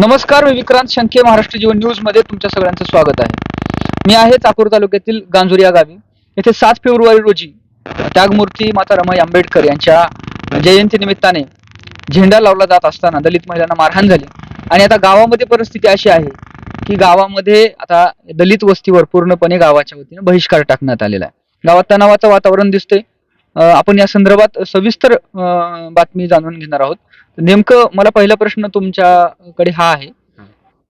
नमस्कार मी विक्रांत शंके महाराष्ट्र जीवन न्यूजमध्ये तुमच्या सगळ्यांचं स्वागत आहे. मी आहे चाकूर तालुक्यातील गांजुरी या गावी. येथे सात फेब्रुवारी रोजी त्यागमूर्ती माता रमाई आंबेडकर यांच्या जयंती निमित्ताने झेंडा लावला जात असताना दलित महिलांना मारहाण झाली. आणि आता गावामध्ये परिस्थिती अशी आहे की गावामध्ये आता दलित वस्तीवर पूर्णपणे गावाच्या वतीने बहिष्कार टाकण्यात आलेला आहे. गावात तणावाचं वातावरण दिसतंय. आपण या संदर्भात सविस्तर बातमी जाणून घेणार आहोत. नेमकं मला पहिला प्रश्न तुमच्याकडे हा आहे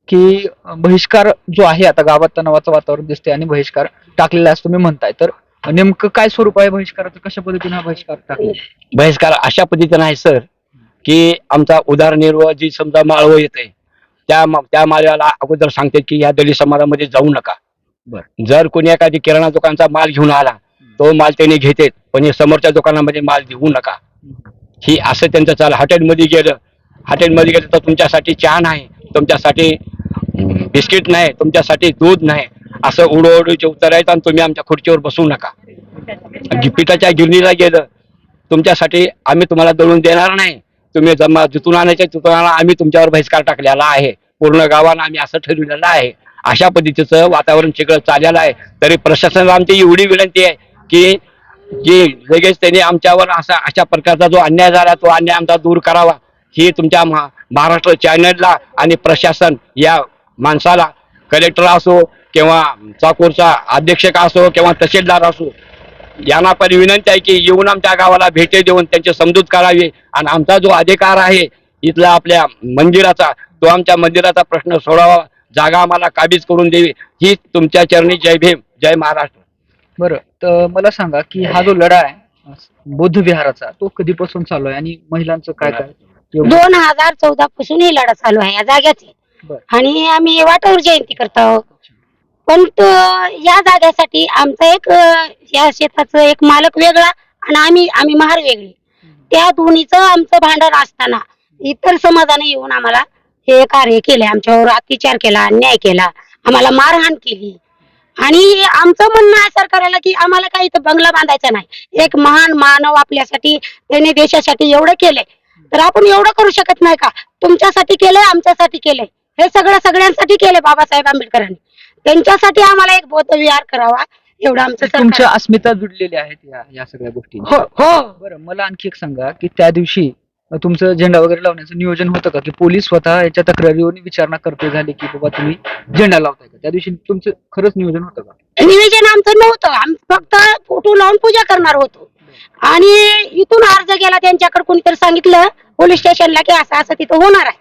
की बहिष्कार जो आहे आता गावात तणावाचं वातावरण दिसते आणि बहिष्कार टाकलेला असं तुम्ही म्हणताय. तर नेमकं काय स्वरूप आहे बहिष्काराचं कशा पद्धतीने हा बहिष्कार टाकला? बहिष्कार अशा पद्धतीनं आहे सर की आमचा उदारनिर्वाह जी समजा माळव येते त्या त्या माळ्याला अगोदर सांगते की या दलित समाजामध्ये जाऊ नका. बर. जर कोणी एखादी किराणा दुकानचा माल घेऊन आला तो माल त्याने घेते पण हे समोरच्या दुकानामध्ये माल देऊ नका. ही असं त्यांचं चाल हॉटेलमध्ये गेलं हॉटेलमध्ये गेलं तर तुमच्यासाठी चहा नाही तुमच्यासाठी बिस्किट नाही तुमच्यासाठी दूध नाही. असं उडवडूचे उतरायचं आणि तुम्ही आमच्या खुर्चीवर बसू नका. पिठाच्या गिरणीला गेलं तुमच्यासाठी आम्ही तुम्हाला दळून देणार नाही. तुम्ही जमा जिथून आणायच्या तिथून आणा आम्ही तुमच्यावर बहिष्कार टाकलेला आहे. पूर्ण गावानं आम्ही असं ठरवलेलं आहे. अशा पद्धतीचं वातावरण सगळं चाललेलं आहे. तरी प्रशासनाला आमची एवढी विनंती आहे की जे लगेच त्यांनी आमच्यावर असा अशा प्रकारचा जो अन्याय झाला तो अन्याय आमचा दूर करावा. ही तुमच्या महा- महाराष्ट्र चॅनलला आणि प्रशासन या माणसाला कलेक्टर असो किंवा चाकूरचा अध्यक्षक असो किंवा तहसीलदार असो यांना पण विनंती आहे की येऊन आमच्या गावाला भेटी देऊन त्यांची समजूत करावी. आणि आमचा जो अधिकार आहे इथला आपल्या मंदिराचा तो आमच्या मंदिराचा प्रश्न सोडावा जागा आम्हाला काबीज करून द्यावी. ही तुमच्या चरणी जय भीम जय महाराष्ट्र. बरं तर मला सांगा की हा जो लढा आहे बौद्ध विहाराचा तो कधीपासून चालू आहे आणि महिलांचं काय काय? दोन हजार चौदा पासून ही लढा चालू आहे या जाग्याची बरं. आणि आम्ही वाटावर जयंती करतो. पण तो या जाग्यासाठी आमचा एक अं, या शेताचं एक मालक वेगळा आणि आम्ही आम्ही महार वेगळी. त्या दोन्हीचं आमचं भांडण असताना इतर समाजाने येऊन आम्हाला हे कार्य केले आमच्यावर अत्याचार केला अन्याय केला आम्हाला मारहाण केली. आणि आमचं म्हणणं आहे सरकारला की आम्हाला काही इथं बंगला बांधायचा नाही. एक महान मानव आपल्यासाठी त्याने देशासाठी एवढं केलंय. तर आपण एवढं करू शकत नाही का? तुमच्यासाठी केलंय आमच्यासाठी केलंय. हे सगळं सगळ्यांसाठी केलंय बाबासाहेब आंबेडकरांनी. त्यांच्यासाठी आम्हाला एक बौद्ध विहार करावा एवढं आमचं सरकार तुमच्या अस्मिता जुडलेल्या आहेत या या सगळ्या गोष्टी हो हो. बरं मला आणखी एक सांगा की त्या दिवशी तुमचं झेंडा वगैरे लावण्याचं नियोजन होतं का? की पोलीस स्वतः याच्या तक्रारीवर विचारणा करते झाली की बाबा तुम्ही झेंडा लावताय का? त्या दिवशी तुमचं खरंच नियोजन होतं का? नियोजन आमचं नव्हतं. आम्ही फक्त फोटो लावून पूजा करणार होतो. आणि इथून अर्ज गेला त्यांच्याकडे कोणीतरी सांगितलं पोलीस स्टेशनला की असं असं तिथं होणार आहे.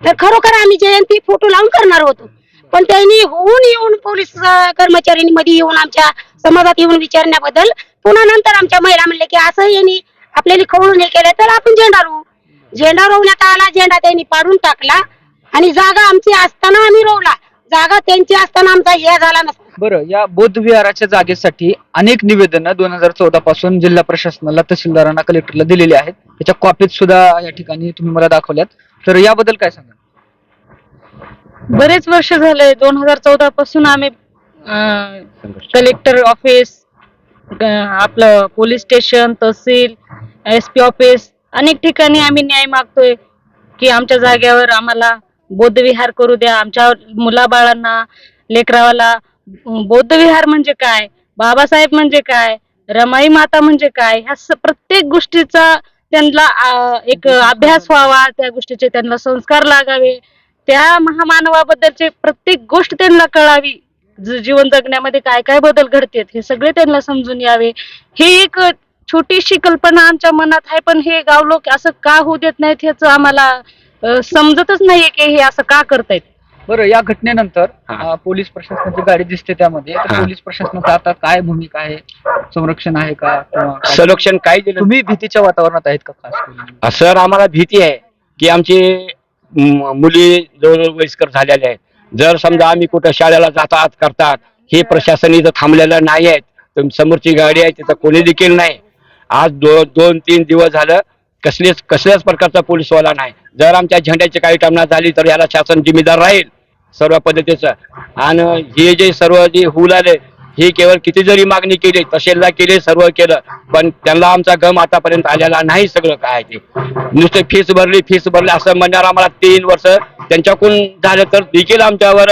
तर खरोखर आम्ही जयंती फोटो लावून करणार होतो. पण त्यांनी होऊन येऊन पोलीस कर्मचाऱ्यांनी मध्ये येऊन आमच्या समाजात येऊन विचारण्याबद्दल पुन्हा नंतर आमच्या महिला म्हणल्या की असं यांनी आपल्याला खवळून हे केलं तर आपण झेंडा रोवू झेंडा रोवण्यात आला झेंडा त्यांनी पाडून टाकला आणि जागा आमची असताना आम्ही रोवला. जागा त्यांची असताना आमचा हे झाला नसता. बरं या बौद्ध विहाराच्या जागेसाठी अनेक निवेदनं दोन हजार चौदा पासून जिल्हा प्रशासनाला तहसीलदारांना कलेक्टरला दिलेली आहेत. त्याच्या कॉपीज सुद्धा या ठिकाणी तुम्ही मला दाखवल्यात. तर याबद्दल काय सांगा बरेच वर्ष झाले दोन हजार चौदा पासून आम्ही कलेक्टर ऑफिस आपलं पोलीस स्टेशन तहसील एस पी ऑफिस अनेक ठिकाणी आम्ही न्याय मागतोय की आमच्या जागेवर आम्हाला बौद्धविहार करू द्या. आमच्या मुलाबाळांना लेकरावाला बौद्धविहार बौद्ध विहार म्हणजे काय? बाबासाहेब म्हणजे काय? रमाई माता म्हणजे काय? ह्या स- प्रत्येक गोष्टीचा त्यांना एक अभ्यास व्हावा त्या गोष्टीचे त्यांना संस्कार लागावे. त्या महामानवाबद्दलचे प्रत्येक गोष्ट त्यांना कळावी. जीवन जगण्यामध्ये काय काय बदल घडतात हे सगळे त्यांना समजून यावे. हे एक छोटीशी कल्पना आमच्या मनात आहे पण हे गाव लोक असं का होऊ देत नाहीत ह्याचं आम्हाला समजतच नाहीये की हे असं का करतायत. बरं या घटनेनंतर. अ, पोलीस प्रशासनाची गाडी दिसते त्यामध्ये. तर हा. पोलीस प्रशासनाचा आता काय भूमिका आहे? संरक्षण आहे का किंवा काय? संरक्षण काय दिलं तुम्ही भीतीच्या वातावरणात आहेत का खास करून? सर आम्हाला भीती आहे की आमची म- मुली जवळजवळ वयस्कर झालेल्या आहेत. जर समजा आम्ही कुठं शाळेला जातात करतात हे प्रशासन इथं थांबलेलं नाही आहेत तर समोरची गाडी आहे तिथं कोणी देखील नाही. आज दो दोन तीन दिवस झालं कसलेच कसल्याच प्रकारचा पोलीसवाला नाही. जर आमच्या झेंड्याची काही टमना झाली तर याला शासन जिम्मेदार राहील सर्व पद्धतीचं. आणि हे जे सर्व जे होऊ लागले हे केवळ किती जरी मागणी केली तसेला केली सर्व केलं पण त्यांना आमचा गम आतापर्यंत आलेला नाही सगळं काय ते. नुसतं फीस भरली फीस भरली असं म्हणणार आम्हाला तीन वर्ष त्यांच्याकडून झालं तर देखील आमच्यावर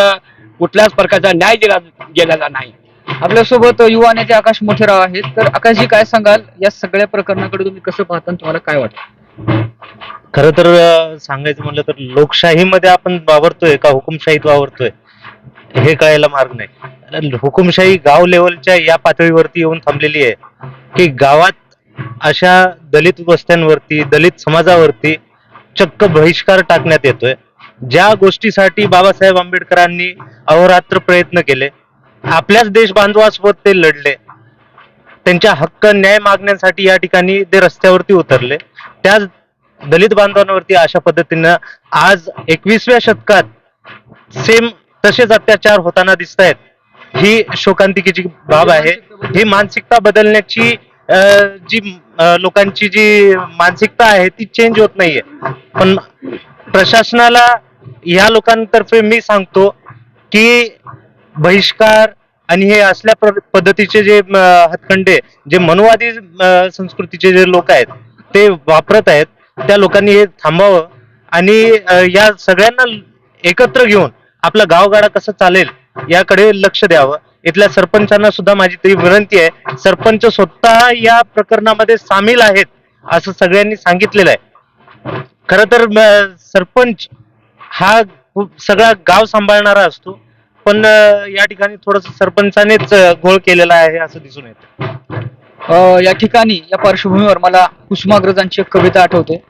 कुठल्याच प्रकारचा न्याय दिला गेलेला नाही. आपल्यासोबत युवा नेते आकाश मोठेराव आहेत. तर आकाशजी काय सांगाल? या सगळ्या प्रकरणाकडे तुम्ही कसं पाहता आणि तुम्हाला काय वाटतं? खर तर अं, सांगायचं म्हणलं तर लोकशाहीमध्ये आपण वावरतोय का हुकुमशाहीत वावरतोय? हे कळायला मार्ग नाही. कारण हुकुमशाही गाव लेवलच्या या पातळीवरती येऊन थांबलेली आहे. की गावात अशा दलित वस्त्यांवरती दलित समाजावरती चक्क बहिष्कार टाकण्यात येतोय. ज्या गोष्टीसाठी बाबासाहेब आंबेडकरांनी अहोरात्र प्रयत्न केले आपल्याच देश बांधवासोबत ते लढले. त्यांच्या हक्क न्याय मागण्यासाठी या ठिकाणी ते रस्त्यावरती उतरले. त्याच दलित बांधवांवरती अशा पद्धतीनं आज एकवीसव्या शतकात सेम तसेच अत्याचार होताना दिसत आहेत ही शोकांतिकेची बाब आहे. ही मानसिकता बदलण्याची जी लोकांची जी मानसिकता आहे ती चेंज होत नाहीये. पण प्रशासनाला या लोकांतर्फे मी सांगतो की बहिष्कार आणि हे असल्या पद्धतीचे जे हातखंडे जे मनुवादी संस्कृतीचे जे लोक आहेत ते वापरत आहेत त्या लोकांनी हे थांबावं आणि या सगळ्यांना एकत्र घेऊन आपला गावगाडा कसं चालेल याकडे लक्ष द्यावं. इथल्या सरपंचांना सुद्धा माझी ती विनंती आहे सरपंच स्वतः या प्रकरणामध्ये सामील आहेत असं सगळ्यांनी सांगितलेलं आहे. खर तर सरपंच हा खूप सगळा गाव सांभाळणारा असतो पण या ठिकाणी थोडस सरपंचानेच घोळ केलेला आहे असं दिसून येतं. अ, या ठिकाणी या पार्श्वभूमीवर मला कुसुमाग्रजांची एक कविता आठवते.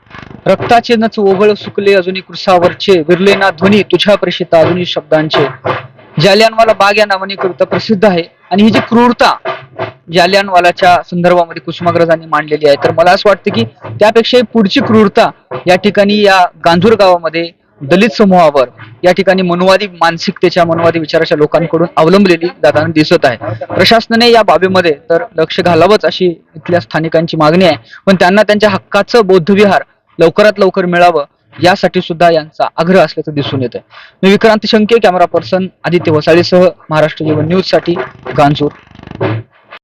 रक्ताचे नच ओघळ सुकले अजूनही कृसावरचे विरले ना ध्वनी तुझ्या प्रेषिता अजूनही शब्दांचे. जालियानवाला बाग या नावाने कविता प्रसिद्ध आहे. आणि ही जी क्रूरता जालियानवालाच्या संदर्भामध्ये कुसुमाग्रजांनी मांडलेली आहे. तर मला असं वाटतं की त्यापेक्षा पुढची क्रूरता या ठिकाणी या गांधूर गावामध्ये दलित समूहावर या ठिकाणी मनुवादी मानसिकतेच्या मनुवादी विचाराच्या लोकांकडून अवलंबलेली जाताना दिसत आहे. प्रशासनाने या बाबीमध्ये तर लक्ष घालावंच अशी इथल्या स्थानिकांची मागणी आहे. पण त्यांना त्यांच्या हक्काचं बौद्धविहार लवकरात लवकर मिळावं यासाठी सुद्धा यांचा आग्रह असल्याचं दिसून येत आहे मी विक्रांत शंके कॅमेरा पर्सन आदित्य वसाळीसह महाराष्ट्र जीवन न्यूजसाठी गांजूर.